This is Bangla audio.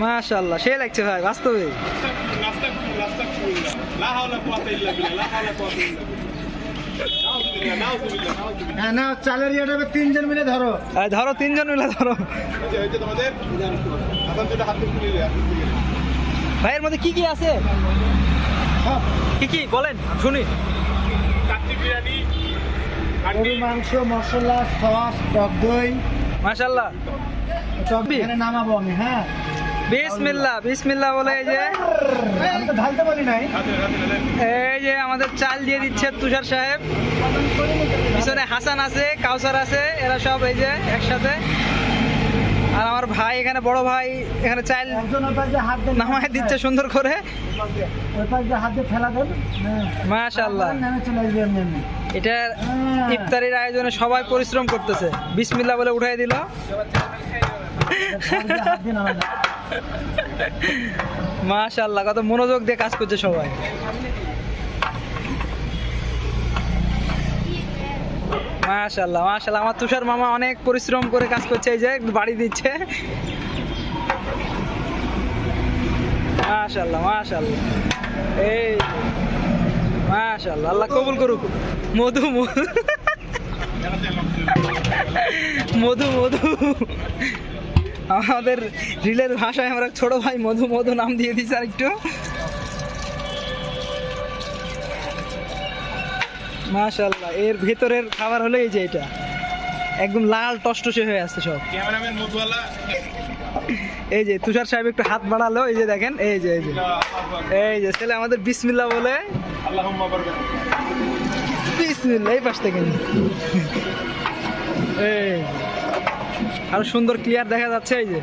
মাশাল্লাহ সে লাগছে ভাই বাস্তবে। তিনজন মিলে ধরো। ধরো তিনজন মিলে ধরো। ভাইয়ের মধ্যে কি কি আছে? কি কি? বলেন শুনি। মাংস মশলা সস টক দই। মাশাল্লাহ নামাবো আমি হ্যাঁ? বিসমিল্লাহ বিসমিল্লাহ বলে এই যে। এই যে আমাদের চাল দিয়ে দিচ্ছে তুষার সাহেব। পিছনে হাসান আছে কাউসার আছে এরা সব এই যে একসাথে। আর আমার ভাই এখানে বড় ভাই এখানে হাত নামায় দিচ্ছে সুন্দর করে। হ্যাঁ। মাশাল্লাহ এটা হ্যাঁ। ইফতারির আয়োজনে সবাই পরিশ্রম করতেছে। বিসমিল্লাহ বলে উঠাই দিল। মাশাল্লাহ কত মনোযোগ দিয়ে কাজ করছে সবাই। মাশাল্লাহ মাশাল্লাহ আমার তুষার মামা অনেক পরিশ্রম করে কাজ করছে, এই যে বাড়ি দিচ্ছে। মাশাল্লাহ মাশাল্লাহ এই মাশাল্লাহ আল্লাহ কবুল করুক। মধু মধু। মধু মধু। আমাদের রিলের ভাষায় আমরা ছোট ভাই মধু মধু নাম দিয়ে দিচ্ছি আর একটু মাশাল্লাহ এর ভেতরের খাবার হলো এই যে এটা। একদম লাল টসটসে হয়ে আসছে সব। এই যে তুষার সাহেব একটু হাত বাড়ালো এই যে দেখেন এই যে এই যে। এই যে ছেলে আমাদের বিসমিল্লা বলে। বিসমিল্লা এই পাশ থেকে এই আরও সুন্দর ক্লিয়ার দেখা যাচ্ছে এই যে।